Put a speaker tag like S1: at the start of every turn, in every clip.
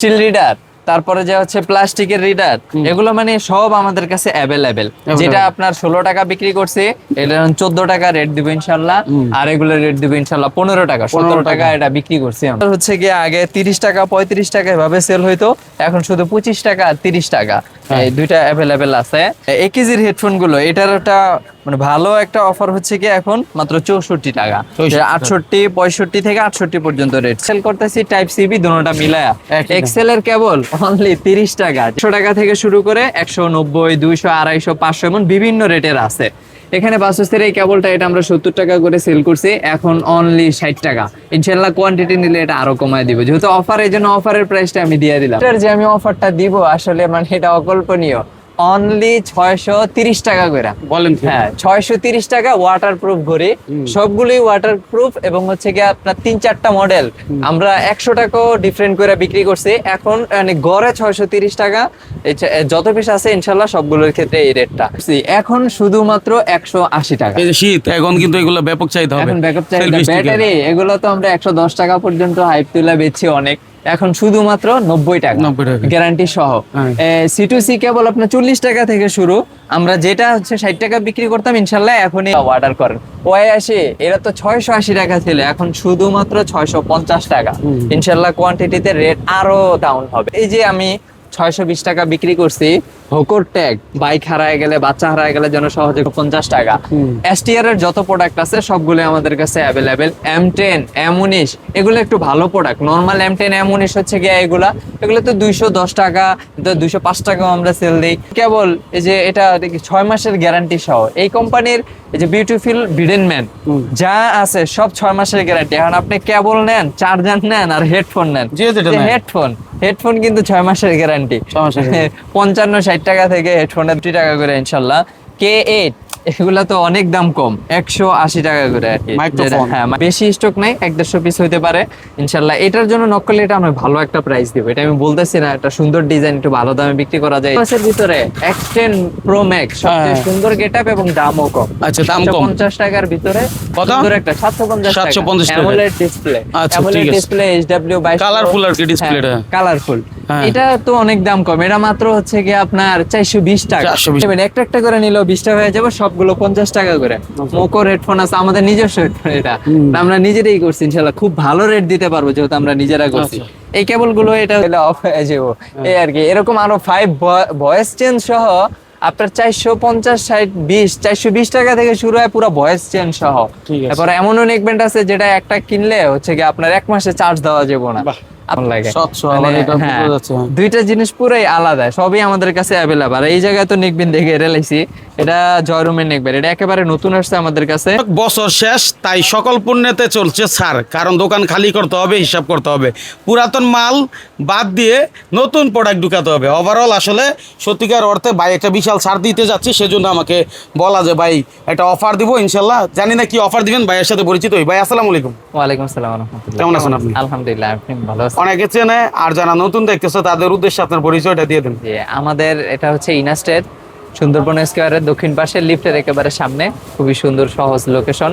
S1: Still reader তারপরে যে হচ্ছে প্লাস্টিকের রিডার এগুলো মানে সব আমাদের কাছে অ্যাভেলেবেল যেটা আপনার ষোলো টাকা বিক্রি করছে এটা চোদ্দ টাকা রেট দিবে ইনশাল্লাহ আর এগুলো রেট দিবে ইনশাল্লাহ পনেরো টাকা সতেরো টাকা। এটা বিক্রি করছে হচ্ছে গিয়ে আগে তিরিশ টাকা পঁয়ত্রিশ টাকা এভাবে সেল হইতো এখন শুধু পঁচিশ টাকা আর তিরিশ টাকা। এই দুইটা অ্যাভেলেবেল আছে। এক কেজির হেডফোনগুলো এটার একটা মানে ভালো একটা অফার হচ্ছে কি এখন মাত্র চৌষট্টি টাকা। আটষট্টি পঁয়ষট্টি থেকে আটষট্টি পর্যন্ত রেট সেল করতেছি টাইপ সিবি দুটা মিলায়া। এক্সেল এর কেবল অনলি তিরিশ টাকা। একশো টাকা থেকে শুরু করে একশো নব্বই দুইশো আড়াইশো পাঁচশো এমন বিভিন্ন রেটের আছে। এখানে বাসুসের এই কেবলটা এটা আমরা সত্তর টাকা করে সেল করছি। এখন অনলি ষাট টাকা। ইনশাল্লাহ কোয়ান্টিটি নিলে এটা আরও কমায় দিব। যেহেতু অফার এই জন্য অফারের প্রাইসটা আমি দিয়ে দিলাম। যে আমি অফারটা দিব, আসলে মানে এটা অকল্পনীয়। অনলি ছয়শো তিরিশ টাকা করে।
S2: বলেন
S1: হ্যাঁ ছয়শো তিরিশ টাকা ওয়াটার প্রুফ ঘড়ি। সবগুলোই ওয়াটার প্রুফ এবং হচ্ছে কি আপনার তিন চারটা মডেল আমরা একশো টাকাও ডিফারেন্ট করে বিক্রি করছি। এখন মানে গড়ে ছয়শো তিরিশ টাকা। যত পিস আছে ইনশাল্লাহ সবগুলোর ক্ষেত্রে এই রেটটা এখন শুধুমাত্র একশো আশি টাকা।
S2: শীত এখন কিন্তু এগুলো ব্যাপক চাহিদা হবে।
S1: ব্যাপক চাহিদা ব্যাটারি এগুলো তো আমরা একশো দশ টাকা পর্যন্ত হাইপ তুলে বেচছি অনেক। এখন শুধুমাত্র নব্বই টাকা। গ্যারান্টি সহ। সি টু সি কেবল আপনার চল্লিশ টাকা থেকে শুরু। আমরা যেটা হচ্ছে ষাট টাকা বিক্রি করতাম ইনশাল্লাহ এখনই অর্ডার করেন। ওয়াই আসে এরা তো ছয়শো আশি টাকা ছিল এখন শুধুমাত্র ছয়শো পঞ্চাশ টাকা। ইনশাল্লাহ কোয়ান্টিটিতে রেট আরও ডাউন হবে। এই যে আমি ছয়শো বিশ টাকা বিক্রি করছি। হোকর ট্যাগ বাইক হারায় গেলে বাচ্চা হারায় গেলে যেন সহজে পঞ্চাশ টাকা। এসটিআর এর যত প্রোডাক্ট আছে সবগুলো আমাদের কাছে অ্যাভেলেবেল এম টেন এম উনিশ এগুলো একটু ভালো product normal M ten M উনিশ হচ্ছে গিয়ে এগুলা। এগুলো তো দুইশো দশ টাকা দুইশো পাঁচ টাকাও আমরা সেল দিই। কেবল এই যে এটা ছয় মাসের গ্যারান্টি সহ। এই কোম্পানির এই যে বিউটিফুল বিডেন ম্যান যা আছে সব ছয় মাসের গ্যারান্টি এখন আপনি কেবল নেন চার্জার নেন আর হেডফোন নেন। হেডফোন হেডফোন কিন্তু ছয় মাসের গ্যারান্টি
S2: মাসের
S1: পঞ্চান্ন ষাট টাকা থেকে হেডফোনের দুটি টাকা করে ইনশাল্লাহ। K eight? এগুলা তো অনেক দাম কম একশো আশি টাকা করে আর কি হ্যাঁ বেশি স্টক নাই এক দেড়শো পিস হইতে পারে ইনশাল্লাহ এটার জন্য নকলে এটা আমি ভালো একটা প্রাইস দিব এটা আমি বলতেছি না একটা সুন্দর ডিজাইন একটু ভালো দামে বিক্রি করা যায় এর ভিতরে এক্সটেন প্রো ম্যাক্স সবচেয়ে
S2: হ্যাঁ।
S1: সুন্দর গেট এবং দামও কম
S2: আচ্ছা, দাম কম।
S1: পঞ্চাশ টাকার ভিতরে
S2: কত?
S1: সুন্দর একটা সাতশো পঞ্চাশ
S2: 750 টাকা।
S1: অ্যামোলেড ডিসপ্লে
S2: আচ্ছা,
S1: অ্যামোলেড
S2: ঠিক আছে।
S1: ডিসপ্লে এইচডব্লিউ বাইশ
S2: Colourful আর কি display টা।
S1: কালারফুল
S2: হ্যাঁ।
S1: এটা তো অনেক দাম কম এটা মাত্র হচ্ছে কি আপনার চারশো বিশ টাকা একটা একটা করে নিলেও বিশ টাকা হয়ে যাবে সবগুলো পঞ্চাশ টাকা করে। মোকর হেডফোন আছে আমাদের নিজস্ব হেডফোন এটা। আমরা নিজেরাই করছি ইনশাল্লাহ। খুব ভালো রেট দিতে পারব যেহেতু আমরা নিজেরা করছি।
S2: আচ্ছা।
S1: এই কেবলগুলো এটা অফ হয়ে যাব। এই আর কি। এরকম আরও ফাইভ ভয়েস চেঞ্জ সহ আপনার চারশো পঞ্চাশ ষাট বিশ চারশো বিশ টাকা থেকে শুরু হয় পুরো ভয়েস চেঞ্জ সহ। তারপরে এমনও নেকবেন্ট আছে যেটা একটা কিনলে হচ্ছে কি আপনার এক মাসে চার্জ দেওয়া যাবে না। মানে, হ্যাঁ। দুইটা জিনিস পুরাই আলাদা সবই আমাদের কাছে অ্যাভেলেবল এই জায়গায় তো নেকবিন দেখে রেলাইছি এটা জয়রুমের নেকবেন এটা একেবারে নতুন আসছে আমাদের কাছে।
S2: বছর শেষ তাই সকল পণ্যতে চলছে ছাড় কারণ দোকান খালি করতে হবে হিসাব করতে হবে। পুরাতন মাল বাদ দিয়ে নতুন প্রোডাক্ট ঢুকাতে হবে। ওভারঅল আসলে সত্যিকার অর্থে ভাই একটা বিশাল ছাড় দিতে যাচ্ছি সেজন্য আমাকে বলা যে ভাই একটা অফার দিব ইনশাল্লাহ। জানি না কি অফার দিবেন ভাইয়ের সাথে পরিচিত হই। ভাই আসসালামু আলাইকুম।
S1: ওয়ালাইকুম আসসালাম
S2: কেমন আছেন আপনি?
S1: আলহামদুলিল্লাহ আপনি ভালো আছেন?
S2: অনেকে চেনে আর যারা নতুন দেখতেছে তাদের উদ্দেশ্যে আপনার পরিচয়টা দিয়ে দেন।
S1: আমাদের এটা হচ্ছে ইনাস্টেট সুন্দরবন স্কোয়ারের দক্ষিণ পাশে লিফটের একেবারে সামনে খুবই সুন্দর সহজ লোকেশন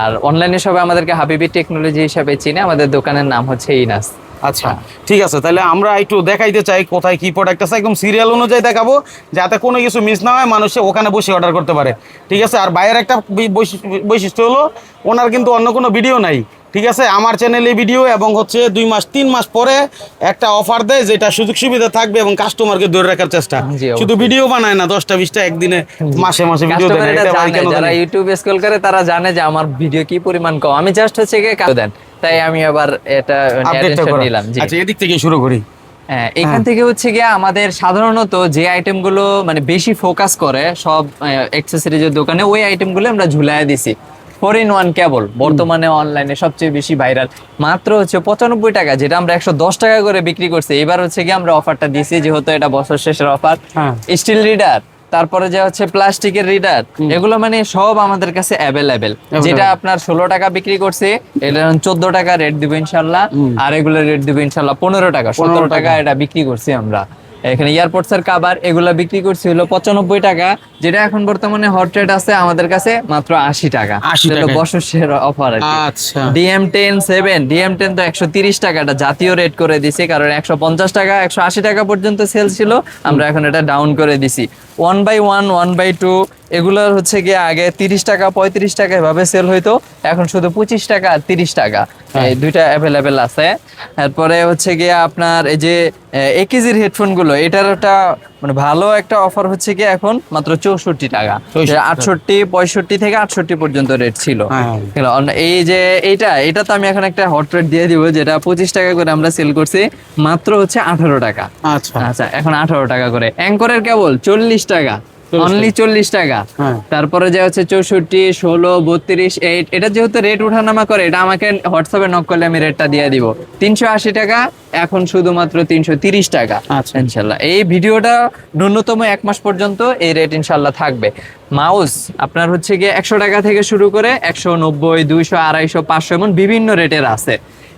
S1: আর অনলাইনে সবাই আমাদেরকে হাবিবি টেকনোলজি হিসাবে চিনে আমাদের দোকানের নাম হচ্ছে ইনাস
S2: আচ্ছা ঠিক আছে তাহলে আমরা একটু দেখাইতে চাই কোথায় কি প্রোডাক্ট আছে একদম সিরিয়াল অনুযায়ী দেখাবো যাতে কোনো কিছু মিস না হয় মানুষে ওখানে বসে অর্ডার করতে পারে। ঠিক আছে আর বাইরের একটা বৈশিষ্ট্য হলো ওনার কিন্তু অন্য কোনো ভিডিও নাই। ঠিক আছে? আমার চ্যানেলে ভিডিও এবং হচ্ছে দুই মাস তিন মাস পরে একটা অফার দেয় যেটা সুযোগ সুবিধা থাকবে এবং কাস্টমারকে ধরে রাখার চেষ্টা। শুধু ভিডিও বানায় না দশটা বিশটা একদিনে মাসে মাসে ভিডিও
S1: যারা? ইউটিউব স্ক্রল করে তারা জানে যে আমার ভিডিও কি পরিমাণ কম। আমি জাস্ট হচ্ছে গিয়ে দেন। তাই আমি আবার এটা। নিলাম
S2: আচ্ছা এদিক থেকে শুরু করি।
S1: হ্যাঁ, এখান থেকে হচ্ছে গিয়ে আমাদের সাধারণত যে আইটেমগুলো মানে বেশি ফোকাস করে সব অ্যাক্সেসরিজের দোকানে ওই আইটেমগুলো আমরা ঝুলায় দিছি। ফোর ইন ওয়ান কেবল বর্তমানে অনলাইনে সবচেয়ে বেশি ভাইরাল মাত্র হচ্ছে পঁচানব্বই টাকা যেটা আমরা একশো দশ টাকা করে বিক্রি করছি। এবার হচ্ছে গিয়ে আমরা অফারটা দিছি যেহেতু এটা বছর শেষের অফার। স্টিল রিডার তারপরে যে হচ্ছে প্লাস্টিকের রিডার এগুলো মানে সব আমাদের কাছে অ্যাভেলেবেল যেটা আপনার ষোলো টাকা বিক্রি করছে এটা চোদ্দ টাকা রেট দিবে ইনশাল্লাহ। আর এগুলো রেট দিবে ইনশাল্লাহ পনেরো টাকা সতেরো টাকা এটা বিক্রি করছি আমরা। এখানে এয়ারপোর্টসের কাবার এগুলো বিক্রি করছি হলো পঁচানব্বই টাকা যেটা এখন বর্তমানে হট রেট আছে আমাদের কাছে মাত্র আশি টাকা।
S2: 80
S1: এটা হলো
S2: টাকায়।
S1: বর্ষসের অফার
S2: আচ্ছা।
S1: D M ten seven D M ten তো একশো তিরিশ টাকাটা জাতীয় রেট করে দিছি কারণ একশো পঞ্চাশ টাকা একশো আশি টাকা পর্যন্ত সেল ছিল আমরা এখন এটা ডাউন করে দিছি। One by one one by two এগুলোর হচ্ছে গিয়ে আগে তিরিশ টাকা পঁয়ত্রিশ টাকা এভাবে সেল হইতো। এখন শুধু পঁচিশ টাকা আর তিরিশ টাকা। এই দুইটা অ্যাভেলেবেল আছে। তারপরে হচ্ছে গিয়ে আপনার এই যে এক কেজির হেডফোনগুলো এটার একটা মানে ভালো একটা অফার হচ্ছে কি এখন মাত্র চৌষট্টি টাকা। আটষট্টি পঁয়ষট্টি থেকে আটষট্টি পর্যন্ত রেট ছিল।
S2: হ্যাঁ।
S1: এই যে এইটা এটা তো আমি এখন একটা হট রেট দিয়ে দিব যেটা পঁচিশ টাকা করে আমরা সেল করছি মাত্র হচ্ছে আঠারো টাকা।
S2: আচ্ছা।
S1: আচ্ছা এখন আঠারো টাকা করে। অ্যাঙ্করের কেবল চল্লিশ টাকা। অনলি চল্লিশ টাকা।
S2: হ্যাঁ।
S1: তারপরে যে হচ্ছে চৌষট্টি ষোলো বত্রিশ এইট এটা যেহেতু রেট ওঠানামা করে এটা আমাকে হোয়াটসঅ্যাপে নক করলে আমি রেটটা দিয়ে দিব। তিনশো আশি টাকা এখন শুধুমাত্র তিনশো তিরিশ টাকা।
S2: আচ্ছা।
S1: ইনশাল্লাহ। এই ভিডিওটা ন্যূনতম এক মাস পর্যন্ত এই রেট ইনশাল্লাহ থাকবে। মাউস আপনার হচ্ছে গিয়ে একশো টাকা থেকে শুরু করে একশো নব্বই দুইশো আড়াইশো পাঁচশো এমন বিভিন্ন রেটের আছে।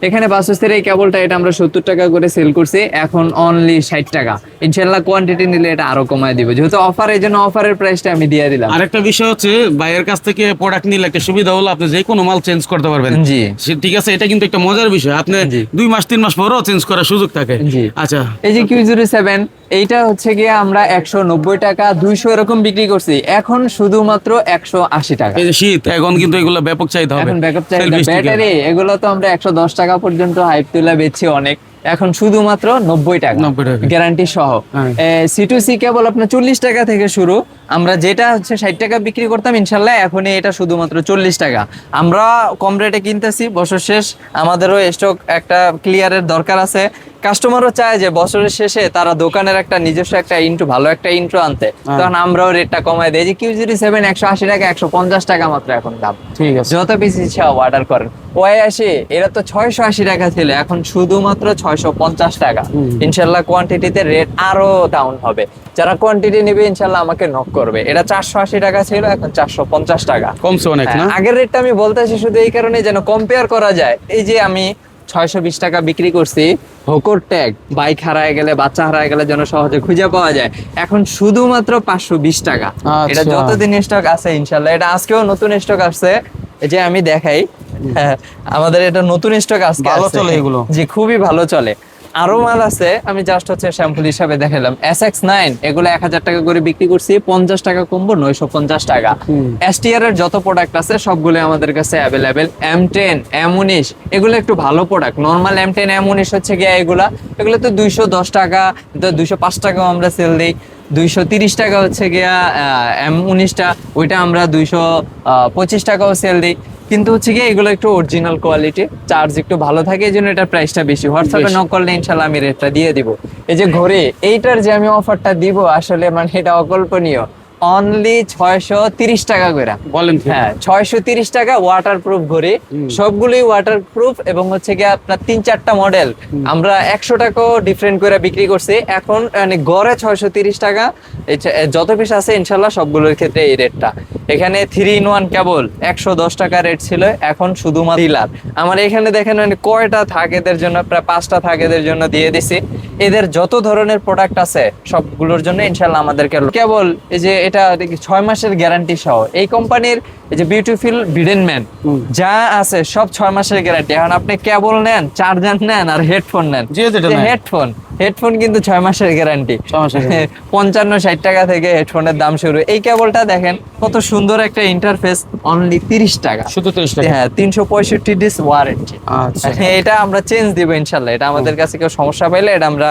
S1: এখানে বাসুসের এই কেবলটা এটা আমরা সত্তর টাকা করে সেল করছি। এখন অনলি ষাট টাকা। ইনশাল্লাহ কোয়ান্টিটি নিলে এটা আরও কমায় দিব। যেহেতু অফার এই জন্য অফারের প্রাইসটা আমি দিয়ে দিলাম।
S2: আরেকটা বিষয় হচ্ছে ভাইয়ের কাছ থেকে প্রোডাক্ট নিলে একটা সুবিধা হলো আপনি যে কোনো মাল চেঞ্জ করতে পারবেন।
S1: জি।
S2: ঠিক আছে এটা কিন্তু একটা মজার বিষয়। আপনি। দুই মাস তিন মাস পরও চেঞ্জ করার সুযোগ থাকে।
S1: জি।
S2: আচ্ছা।
S1: এই যে কিউ জিরো সেভেন এইটা হচ্ছে গিয়ে আমরা একশো নব্বই টাকা দুইশো এরকম বিক্রি করছি। এখন শুধুমাত্র একশো আশি টাকা।
S2: এই যে শীত এখন কিন্তু এগুলো ব্যাপক চাহিদা হবে।
S1: এখন ব্যাকআপ চাহিদা। ব্যাটারি এগুলো তো আমরা একশো দশ টাকা পর্যন্ত হাইপ তুলে বেচছি অনেক। এখন শুধুমাত্র নব্বই টাকা। গ্যারান্টি সহ। সি টু সি কেবল আপনার চল্লিশ টাকা থেকে শুরু। আমরা যেটা হচ্ছে ষাট টাকা বিক্রি করতাম ইনশাল্লাহ এখন এটা শুধুমাত্র চল্লিশ টাকা। আমরা কম রেটে কিনতেছি বছর শেষ। আমাদেরও স্টক একটা ক্লিয়ারের দরকার আছে। কাস্টমারও চায় যে বছরের শেষে তারা দোকানের একটা নিজস্ব একটা ইন্টু ভালো একটা ইন্ট্রো আনতে।
S2: হ্যাঁ।
S1: তখন আমরাও রেটটা কমায় দিই। যে কিউ জিরো সেভেন একশো আশি টাকা একশো পঞ্চাশ টাকা মাত্র এখন দাম।
S2: ঠিক আছে।
S1: যত বেশি ইচ্ছা অর্ডার করেন। ওয়াই আসে এরা তো ছয়শো আশি টাকা ছিল এখন শুধুমাত্র ছয়শো পঞ্চাশ টাকা। ইনশাল্লাহ কোয়ান্টিটিতে রেট আরও ডাউন হবে। যারা কোয়ান্টিটি নেবে ইনশাল্লাহ আমাকে নক করবে। এটা চারশো আশি টাকা ছিল এখন চারশো পঞ্চাশ টাকা।
S2: কমছে অনেক
S1: হ্যাঁ, আগের রেটটা আমি বলতেছি শুধু এই কারণে যেন কম্পেয়ার করা যায়। এই যে আমি ছয়শো বিশ টাকা বিক্রি করছি। হোকর ট্যাগ বাইক হারায় গেলে বাচ্চা হারায় গেলে যেন সহজে খুঁজে পাওয়া যায়। এখন শুধুমাত্র পাঁচশো বিশ টাকা। এটা
S2: আচ্ছা।
S1: যতদিন স্টক আছে ইনশাল্লাহ। এটা আজকেও নতুন স্টক আসছে। এই যে আমি দেখাই হ্যাঁ, আমাদের এটা নতুন স্টক আজকে
S2: ভালো চলে এগুলো।
S1: জি খুবই ভালো চলে। আরও মাল আছে আমি জাস্ট হচ্ছে স্যাম্পল হিসাবে দেখালাম। এস এক্স নাইন এগুলো এক হাজার টাকা করে বিক্রি করছি পঞ্চাশ টাকা কমবো নয়শো পঞ্চাশ টাকা। এসটিআর এর যত প্রোডাক্ট আছে সবগুলো আমাদের কাছে অ্যাভেলেবেল এম টেন এম উনিশ এগুলো একটু ভালো product normal M ten M উনিশ হচ্ছে গিয়ে এগুলা। এগুলো তো দুইশো দশ টাকা দুইশো পাঁচ টাকাও আমরা সেল দিই। দুইশো তিরিশ টাকা হচ্ছে গিয়া এম উনিশটা ওইটা আমরা দুইশো পঁচিশ টাকাও সেল দিই। কিন্তু হচ্ছে কি এগুলো একটু অরিজিনাল কোয়ালিটি চার্জ একটু ভালো থাকে এই জন্য এটার প্রাইসটা বেশি। হোয়াটসঅ্যাপে। নক করলে ইনশাল্লাহ আমি রেটটা দিয়ে দিব। এই যে ঘরে এইটার যে আমি অফারটা দিব আসলে মানে এটা অকল্পনীয়। অনলি ছয়শো তিরিশ টাকা করে।
S2: বলেন কি?
S1: হ্যাঁ ছয়শো তিরিশ টাকা ওয়াটার প্রুফ ঘড়ি সবগুলোই ওয়াটার প্রুফ এবং হচ্ছে গিয়ে আপনার তিন চারটা মডেল আমরা একশো টাকাও ডিফারেন্ট করে বিক্রি করছি। এখন মানে গড়ে ছয়শো তিরিশ টাকা। যত পিস আছে ইনশাল্লাহ সবগুলোর ক্ষেত্রে এই রেটটা এখানে থ্রি ইন ওয়ান কেবল একশো দশ টাকা রেট ছিল। এখন শুধুমাত্র ডিলার আমার এখানে দেখেন মানে কয়টা থাক এদের জন্য প্রায় পাঁচটা থাক এদের জন্য দিয়ে দিছি। এদের যত ধরনের প্রোডাক্ট আছে সবগুলোর জন্য ইনশাল্লাহ আমাদেরকে কেবল এই যে এটা ছয় মাসের গ্যারান্টি সহ এই কোম্পানির এই যে বিউটিফুল
S2: বিডেনম্যান
S1: যা আছে সব ছয় মাসের গ্যারান্টি এখন আপনি কেবল নেন চার্জার নেন আর হেডফোন নেন। হেডফোন হেডফোন কিন্তু ছয় মাসের গ্যারান্টি। পঞ্চান্ন ষাট টাকা থেকে হেডফোনের দাম শুরু। এই কেবলটা দেখেন কত সুন্দর একটা ইন্টারফেস অনলি তিরিশ টাকা।
S2: শুধু তিরিশ টাকা?
S1: হ্যাঁ তিনশো পঁয়ষট্টি ডিস ওয়ারেন্টি
S2: আচ্ছা।
S1: এটা আমরা চেঞ্জ দিব ইনশাল্লাহ। এটা আমাদের কাছে কেউ সমস্যা পাইলে এটা আমরা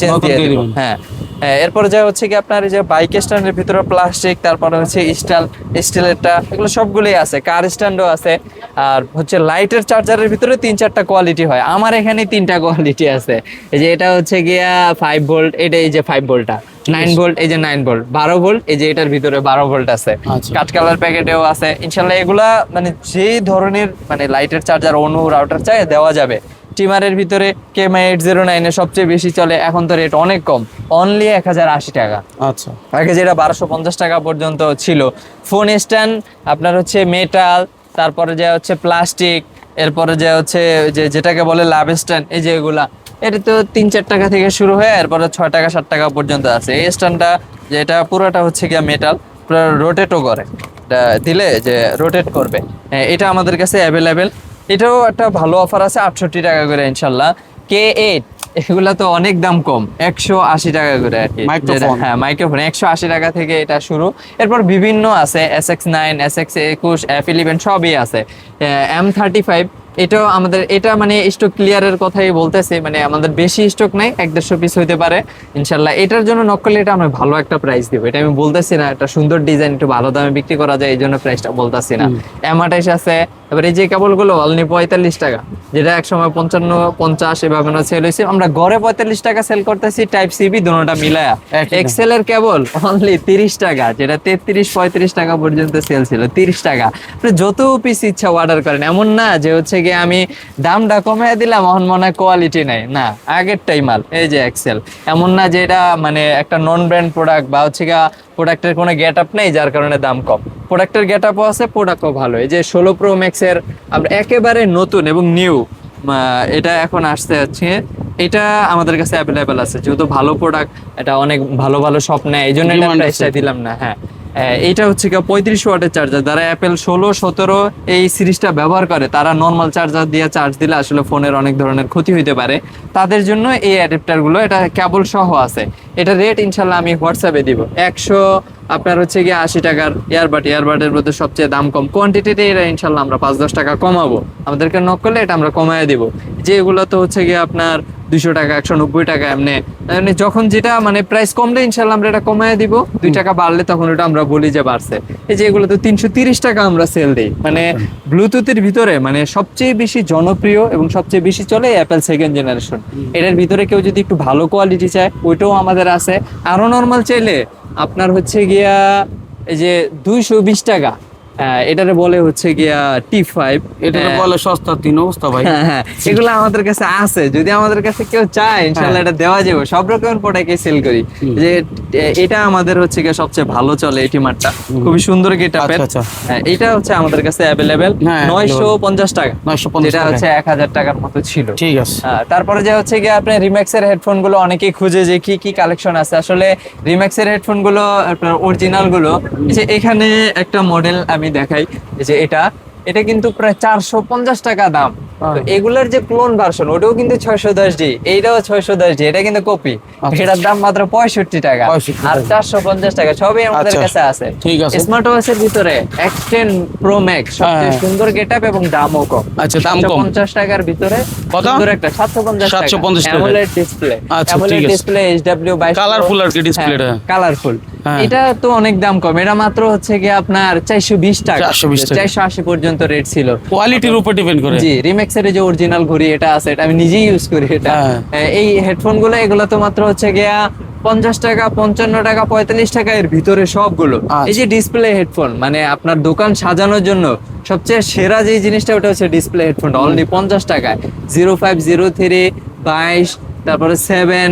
S1: চেঞ্জ দিয়ে দিব। হ্যাঁ হ্যাঁ, এরপরে যা হচ্ছে কি আপনার এই যে বাইক স্ট্যান্ডের ভিতরে প্লাস্টিক তারপরে হচ্ছে স্টাইল স্টিলেরটা এগুলো সবগুলোই আছে কার স্ট্যান্ডও আছে। আর হচ্ছে লাইটের চার্জারের ভিতরে তিন চারটা কোয়ালিটি হয়। আমার এখানে তিনটা কোয়ালিটি আছে। এই যে এটা হচ্ছে গিয়া ফাইভ ভোল্ট এটা এই যে ফাইভ ভোল্টটা নাইন ভোল্ট এই যে নাইন ভোল্ট বারো ভোল্ট এই যে এটার ভিতরে বারো ভোল্ট আছে।
S2: আচ্ছা।
S1: কাট কালার প্যাকেটেও আছে। ইনশাল্লাহ এগুলা মানে যে ধরনের মানে লাইটের চার্জার অনু রাউটার চাই দেওয়া যাবে। টিমারের ভিতরে কেমআই এইট জিরো নাইনে সবচেয়ে বেশি চলে এখন তো রেট অনেক কম। অনলি এক হাজার আশি টাকা।
S2: আচ্ছা।
S1: আগে যেটা বারোশো পঞ্চাশ টাকা পর্যন্ত ছিল। ফোন স্ট্যান্ড আপনার হচ্ছে মেটাল তারপরে যে হচ্ছে প্লাস্টিক এরপরে যে হচ্ছে যে যেটাকে বলে লাভ স্ট্যান্ড এই যে এগুলা এটা তো তিন চার টাকা থেকে শুরু হয়ে এরপরে ছয় টাকা সাত টাকা পর্যন্ত আছে। এই স্ট্যান্ডটা যেটা পুরোটা হচ্ছে গিয়া মেটাল পুরো রোটেটও করে। দিলে যে রোটেট করবে। হ্যাঁ, এটা আমাদের কাছে অ্যাভেলেবেল এটাও একটা ভালো অফার আছে আটষট্টি টাকা করে ইনশাল্লাহ। কে এইট এগুলা তো অনেক দাম কম একশো আশি টাকা করে আর কি। হ্যাঁ মাইক্রোফোন একশো আশি টাকা থেকে এটা শুরু। এরপর বিভিন্ন আছে S X nine S X একুশ এফ ইলেভেন সবই আছে। এম থার্টি ফাইভ এটাও আমাদের এটা মানে স্টক ক্লিয়ারের কথাই বলতেছি মানে আমাদের বেশি স্টক নাই এক দেড়শো পিস হইতে পারে ইনশাল্লাহ। এটার জন্য নকলে এটা আমরা ভালো একটা প্রাইস দিব। এটা আমি বলতেছি না একটা সুন্দর ডিজাইন একটু ভালো দামে বিক্রি করা যায় এই জন্য প্রাইসটা বলতেছি না। এম আঠাইশ আছে এবার এই যে কেবলগুলো অনলি পঁয়তাল্লিশ টাকা যেটা এক সময় পঞ্চান্ন পঞ্চাশ এভাবে সেল হয়েছে আমরা ঘরে পঁয়তাল্লিশ টাকা সেল করতেছি টাইপ সিবি দুটোটা মিলায়া। এক্সেল এর কেবল অনলি তিরিশ টাকা যেটা তেত্রিশ পঁয়ত্রিশ টাকা পর্যন্ত সেল ছিল তিরিশ টাকা। যত পিস ইচ্ছা অর্ডার করেন এমন না যে হচ্ছে গিয়ে আমি দামটা কমায় দিলাম এখন মনে হয় কোয়ালিটি নাই। না আগেরটাই মাল এই যে এক্সেল এমন না যে এটা মানে একটা নন ব্র্যান্ড প্রোডাক্ট বা হচ্ছে গিয়া প্রোডাক্টের কোনো গেট আপ নেই যার কারণে দাম কম। প্রোডাক্টের গেট আপও আছে প্রোডাক্টও ভালো এই যে ষোলো প্রো ম্যাক্সের আমরা একেবারে নতুন এবং নিউ এটা এখন আসতে হচ্ছে এটা আমাদের কাছে অ্যাভেলেবেল আছে। যেহেতু ভালো প্রোডাক্ট এটা অনেক ভালো ভালো নেয় এই জন্য দিলাম না হ্যাঁ। আহ, এইটা হচ্ছে কি পঁয়ত্রিশ ওয়াটের চার্জার যারা অ্যাপেল ষোলো সতেরো এই সিরিজটা ব্যবহার করে তারা নর্মাল চার্জার দিয়ে চার্জ দিলে আসলে ফোনের অনেক ধরনের ক্ষতি হইতে পারে। তাদের জন্য এই অ্যাডাপ্টারগুলো এটা কেবল সহ আছে। এটা রেট ইনশাল্লাহ আমি হোয়াটসঅ্যাপে দিব। একশো আপনার হচ্ছে গিয়ে আশি টাকার এয়ারবাড এয়ারবাডের মধ্যে সবচেয়ে দাম কম। কোয়ান্টিটিতে এটা ইনশাল্লাহ আমরা পাঁচ, দশ টাকা কমাবো। আমাদেরকে নক করলে এটা আমরা কমায় দিব। যে এগুলো তো হচ্ছে গিয়ে আপনার দুইশো টাকা, একশো নব্বই টাকা এমনি। এমনি যখন যেটা মানে প্রাইস কমলে ইনশাল্লাহ আমরা এটা কমায় দিব। দুই টাকা বাড়লে তখন ওটা আমরা বলি যে বাড়ছে। এই যে এগুলো তো তিনশো তিরিশ টাকা আমরা সেল দিই। মানে ব্লুটুথের ভিতরে মানে সবচেয়ে বেশি জনপ্রিয় এবং সবচেয়ে বেশি চলে অ্যাপেল সেকেন্ড জেনারেশন এটার ভিতরে কেউ যদি একটু ভালো কোয়ালিটি চায়, ওইটাও আমাদের আছে। আরও নর্মাল চাইলে আপনার হচ্ছে গিয়া এই যে দুইশো বিশ টাকা। এটারে বলে হচ্ছে গিয়া টি ফাইভ
S2: এটা বলে সস্তা তিন অবস্থা ভাই।
S1: হ্যাঁ হ্যাঁ। এগুলো আমাদের কাছে আছে। যদি আমাদের কাছে কেউ চায় ইনশাল্লাহ এটা দেওয়া যাবে। সব রকমের প্রোডাক্ট সেল করি। যে এটা আমাদের হচ্ছে গিয়ে সবচেয়ে ভালো চলে এই টিমারটা খুবই সুন্দর গেটা
S2: আচ্ছা, আচ্ছা।
S1: এটা হচ্ছে আমাদের কাছে অ্যাভেলেবেল
S2: হ্যাঁ,
S1: নয়শো পঞ্চাশ টাকা।
S2: 950
S1: যেটা
S2: টাকা।
S1: হচ্ছে এক হাজার টাকার মতো ছিল।
S2: ঠিক আছে।
S1: হ্যাঁ, তারপরে যে হচ্ছে গিয়ে আপনার রিম্যাক্সের হেডফোনগুলো অনেকেই খুঁজে যে কি কি কালেকশন আছে। আসলে রিম্যাক্সের হেডফোনগুলো আপনার অরিজিনালগুলো যে এখানে একটা মডেল আমি দেখাই যে এটা এটা কিন্তু প্রায় চারশো পঞ্চাশ টাকা দাম। তো এগুলোর যে ক্লোন ভার্সন ওটাও কিন্তু ছয়শো দশ ডি এইটাও ছয়শো দশ ডি এটা কিন্তু কপি
S2: আচ্ছা।
S1: এটার দাম মাত্র পঁয়ষট্টি টাকা আর চারশো পঞ্চাশ টাকা সবই আমাদের
S2: আচ্ছা,
S1: কাছে আছে
S2: ঠিক আছে।
S1: স্মার্ট ওয়াচের ভিতরে এক্স টেন প্রো ম্যাক্স সবচেয়ে
S2: হ্যাঁ।
S1: সুন্দর গেট এবং দামও কম
S2: আচ্ছা, দাম কম।
S1: পঞ্চাশ টাকার ভিতরে
S2: কত?
S1: সুন্দর একটা সাতশো পঞ্চাশ
S2: 750 টাকা।
S1: AMOLED display AMOLED. Display HW বাইশ
S2: Colourful আর কি display টা।
S1: কালারফুল
S2: হ্যাঁ।
S1: এটা তো অনেক দাম কম এটা মাত্র হচ্ছে কি আপনার চারশো বিশ টাকা চারশো আশি পর্যন্ত রেট ছিল
S2: কোয়ালিটির উপর ডিপেন্ড করে
S1: জি রিমেক্সের যে অরিজিনাল ঘড়ি এটা আছে এটা আমি নিজেই ইউজ করি এটা
S2: হ্যাঁ।
S1: এই হেডফোনগুলো এগুলো তো মাত্র হচ্ছে গিয়া পঞ্চাশ টাকা পঞ্চান্ন টাকা পঁয়তাল্লিশ টাকা এর ভিতরে সবগুলো
S2: আচ্ছা।
S1: এই যে ডিসপ্লে হেডফোন মানে আপনার দোকান সাজানোর জন্য সবচেয়ে সেরা যে জিনিসটা ওটা হচ্ছে ডিসপ্লে হেডফোন অনলি পঞ্চাশ টাকায় জিরো ফাইভ জিরো থ্রি বাইশ তারপরে সেভেন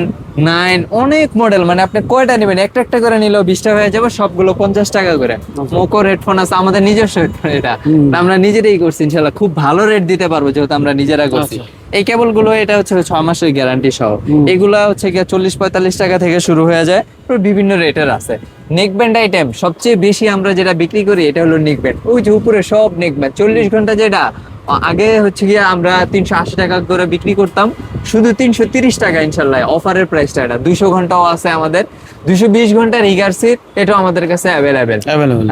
S1: নাইন অনেক মডেল মানে আপনি কয়টা নেবেন? একটা একটা করে নিলেও বিশটা হয়ে যাবে সবগুলো পঞ্চাশ টাকা করে। মোকোর হেডফোন আছে আমাদের নিজস্ব হেডফোন এটা। আমরা নিজেরাই করছি ইনশাল্লাহ খুব ভালো রেট দিতে পারব যেহেতু আমরা নিজেরা করছি। এই কেবলগুলো এটা হচ্ছে ছয় মাসের গ্যারান্টি সহ। এগুলা হচ্ছে গিয়ে চল্লিশ পঁয়তাল্লিশ টাকা থেকে শুরু হয়ে যায় বিভিন্ন রেটের আছে। নেকব্যান্ড আইটেম সবচেয়ে বেশি আমরা যেটা বিক্রি করি এটা হলো নেক ব্যান্ড ওই যে উপরে সব নেক ব্যান্ড চল্লিশ ঘণ্টা যেটা আগে হচ্ছে গিয়ে আমরা তিনশো আশি টাকা করে বিক্রি করতাম। শুধু তিনশো তিরিশ টাকা ইনশাল্লাহ অফারের প্রাইসটা এটা। দুইশো ঘন্টাও আছে আমাদের। দুইশো বিশ ঘণ্টা রিগার্সিট এটাও আমাদের কাছে অ্যাভেলেবেল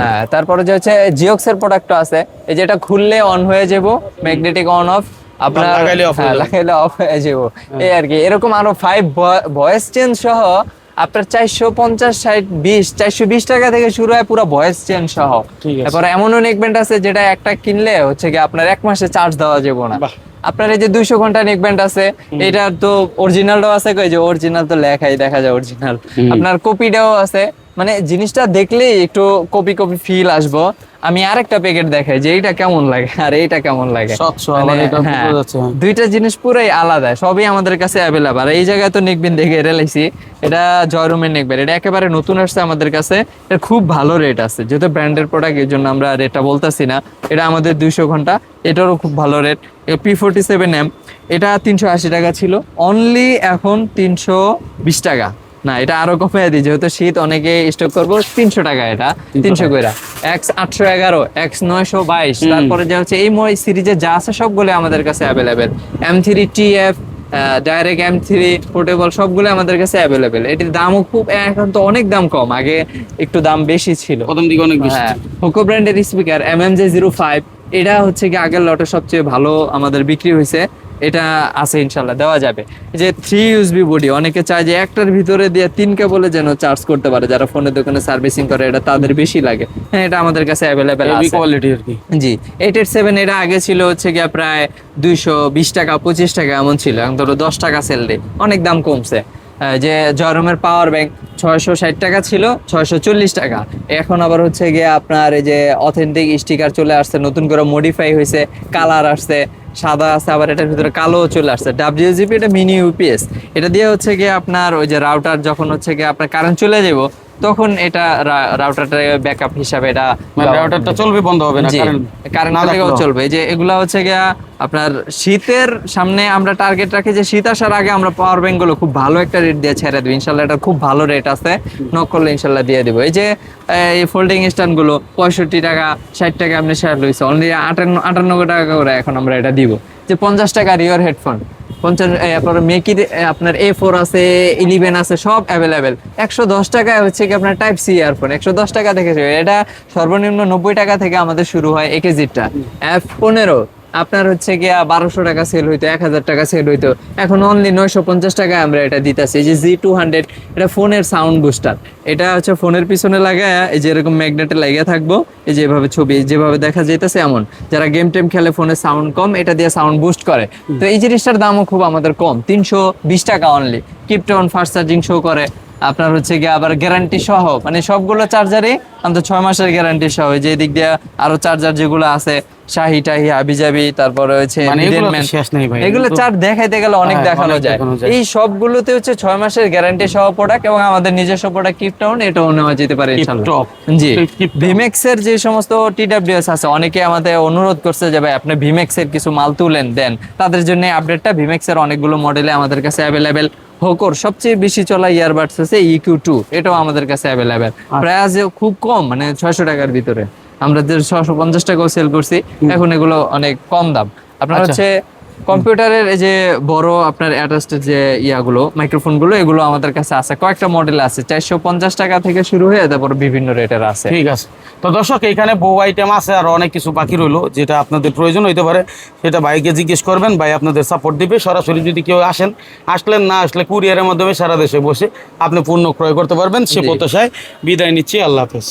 S1: হ্যাঁ তারপরে যে হচ্ছে জিওক্স এর প্রোডাক্ট আছে এই যেটা খুললে অন হয়ে যাব ম্যাগনেটিক অন অফ আপনার
S2: লাগাইলে off হয়ে।
S1: লাগাইলে অফ হয়ে যাব। এই আর কি এরকম আরও ফাইভ ভয়েস চেঞ্জ সহ আপনার চারশো পঞ্চাশ ষাট বিশ চারশো বিশ টাকা থেকে শুরু হয় পুরো ভয়েস চেঞ্জ সহ। তারপরে এমনও নেকব্যান্ড আছে যেটা একটা কিনলে হচ্ছে কি আপনার এক মাসে চার্জ দেওয়া যাবে না। আপনার এই যে দুইশো ঘণ্টা নেকব্যান্ড আছে এটার তো অরিজিনালটাও আছে কই যে অরিজিনাল তো লেখাই দেখা যায় অরিজিনাল। আপনার কপিটাও আছে। মানে জিনিসটা দেখলেই একটু কপি কপি ফিল আসব। আমি আরেকটা প্যাকেট দেখাই যে এইটা কেমন লাগে? আর এইটা কেমন লাগে? মানে,
S2: এটা
S1: হ্যাঁ। দুইটা জিনিস পুরাই আলাদা সবই আমাদের কাছে অ্যাভেলেবল এই জায়গায় তো নেকবিন দেখে রেলাইছি এটা জয়রুমের নেকবেন। এটা একেবারে নতুন আসছে আমাদের কাছে এটা খুব ভালো রেট আছে। যেহেতু ব্র্যান্ডের প্রোডাক্টের জন্য আমরা রেটটা বলতেছি না। এটা আমাদের দুইশো ঘণ্টা এটারও খুব ভালো rate P forty seven M এটা তিনশো আশি টাকা ছিল অনলি এখন তিনশো বিশ টাকা। না এটা আরও কমে দিই যেহেতু শীত অনেকে স্টক করব তিনশো টাকা এটা তিনশো কইরা। এক্স আটশো এগারো এক্স নয়শো বাইশ। তারপরে যে হচ্ছে এই সিরিজে যা আছে সবগুলো আমাদের কাছে available M three T F direct M three portable সবগুলো আমাদের কাছে অ্যাভেলেবেল এটির দামও খুব এখন তো অনেক দাম কম আগে একটু দাম বেশি ছিল।
S2: প্রথম দিকে অনেক বেশি
S1: হ্যাঁ হোকো ব্র্যান্ডের speaker M M J zero five এটা হচ্ছে কি আগের লটে সবচেয়ে ভালো আমাদের বিক্রি হয়েছে এটা আছে ইনশাল্লাহ দেওয়া যাবে। যে থ্রি ইউএসবি বডি অনেকে চায় যে একটার ভিতরে দিয়ে তিন কেবলে যেন চার্জ করতে পারে যারা ফোনের দোকানে সার্ভিসিং করে এটা তাদের বেশি লাগে। হ্যাঁ এটা আমাদের কাছে অ্যাভেলেবেল আছে।
S2: কোয়ালিটি আর কি।
S1: জি এইট এইট সেভেন এটা আগে ছিল হচ্ছে গিয়া প্রায় দুইশো বিশ টাকা পঁচিশ টাকা এমন ছিল এখন ধরো দশ টাকা সেল রে অনেক দাম কমছে। যে জয়রমের পাওয়ার ব্যাংক ছয়শো ষাট টাকা ছিল ছয়শো চল্লিশ টাকা। এখন আবার হচ্ছে গিয়ে আপনার এই যে অথেন্টিক স্টিকার চলে আসছে নতুন করে মডিফাই হয়েছে কালার আসছে। সাদা আছে, আবার এটার ভিতরে কালো চলে আসছে। ডাব্লিউজিপি এটা মিনি ইউপিএস এটা দিয়ে হচ্ছে গিয়ে আপনার ওই যে রাউটার যখন হচ্ছে গিয়ে আপনার কারেন্ট চলে যাব তখন এটা রাউটারটা ব্যাকআপ হিসাবে এটা
S2: মানে রাউটারটা চলবে বন্ধ হবে না
S1: কারেন্ট
S2: না
S1: থেকেও
S2: থাকলেও।
S1: চলবে। যে এগুলা হচ্ছে গিয়া আপনার শীতের সামনে আমরা টার্গেট রাখি যে শীত আসার আগে আমরা পাওয়ার ব্যাংকগুলো খুব ভালো একটা রেট দিয়ে ছেড়ে দেবো। ইনশাল্লাহ এটা খুব ভালো রেট আছে। নক করলে ইনশাল্লাহ দিয়ে দেবো। এই যে এই ফোল্ডিং স্ট্যান্ডগুলো পঁয়ষট্টি টাকা ষাট টাকা আপনি শেয়ার লইছে। অনলি আটান্ন আটানব্বই টাকা করে এখন আমরা এটা দিব। যে পঞ্চাশ টাকা রিওর হেডফোন পঞ্চাশ আপনার মেকির আপনার এ ফোর আছে ইলেভেন আছে, সব অ্যাভেলেবেল একশো দশ টাকায় হচ্ছে কি আপনার টাইপ সি ইয়ারফোন একশো দশ টাকা থেকে এটা সর্বনিম্ন নব্বই টাকা থেকে আমাদের শুরু হয় একেজিটটা। এফ পনেরো। আপনার হচ্ছে গিয়া বারোশো টাকা সেল হইতো, এক হাজার টাকা সেল হইতো। এখন অনলি নয়শো পঞ্চাশ টাকায় আমরা এটা দিতেছি। এই যে জি টু হান্ড্রেড এটা ফোনের সাউন্ড বুস্টার এটা হচ্ছে ফোনের পিছনে লাগায় এই যে এরকম ম্যাগনেটে লাগিয়ে থাকব, এই যে এভাবে ছবি যেভাবে দেখা যাইতেছে এমন। যারা গেম টেম খেলে ফোনে সাউন্ড কম, এটা দিয়ে সাউন্ড বুস্ট করে। তো এই জিনিসটার দামও খুব আমাদের কম, তিনশো বিশ টাকা অনলি কিপটন ফাস্ট চার্জিং শো করে। আপনার হচ্ছে গিয়ে আবার গ্যারান্টি সহ মানে সবগুলো চার্জারই আমাদের ছয় মাসের গ্যারান্টি সহ যে দিক দিয়ে আরও চার্জার যেগুলো আছে শাহি টাহি হাবিজাবি তারপরে হচ্ছে
S2: মানে এগুলো
S1: দেখাইতে গেলে অনেক
S2: হ্যাঁ,
S1: দেখানো যায়। এই সবগুলোতে হচ্ছে ছয় মাসের গ্যারান্টি সহ প্রোডাক্ট এবং আমাদের নিজস্ব প্রোডাক্ট কিপটাউন এটাও নেওয়া যেতে পারে জি। ভিমেক্স এর যে সমস্ত টিডাব্লিউএস আছে অনেকে আমাদের অনুরোধ করছে যে ভাই আপনি ভিমেক্স এর কিছু মাল তুলেন দেন। তাদের জন্য আপডেটটা ভিমেক্স এর অনেকগুলো মডেলে আমাদের কাছে অ্যাভেলেবেল হোকর সবচেয়ে বেশি চলা ইয়ারবাডস আছে ইকিউ টু এটাও আমাদের কাছে অ্যাভেলেবেল প্রাইস খুব কম মানে ছয়শো টাকার ভিতরে। আমরা যে ছশো পঞ্চাশ টাকাও সেল করছি এখন এগুলো অনেক কম দাম। আপনার
S2: আচ্ছা।
S1: হচ্ছে কম্পিউটারের এই যে বড় আপনার অ্যাটাচড যে ইয়াগুলো মাইক্রোফোনগুলো এগুলো আমাদের কাছে আছে। কয়েকটা মডেল আছে চারশো পঞ্চাশ টাকা থেকে শুরু হয়ে তারপর বিভিন্ন রেটের আছে।
S2: ঠিক আছে। তো দর্শক এখানে বহু আইটেম আছে আর অনেক কিছু বাকি রইল যেটা আপনাদের প্রয়োজন হইতে পারে। সেটা ভাইকে জিজ্ঞেস করবেন ভাই আপনাদের সাপোর্ট দিবে। সরাসরি যদি কেউ আসেন আসলেন না আসলে কুরিয়ারের মাধ্যমে সারা দেশে বসে আপনি পূর্ণ ক্রয় করতে পারবেন। সে প্রত্যাশায় বিদায় নিচ্ছি। আল্লাহ হাফেজ।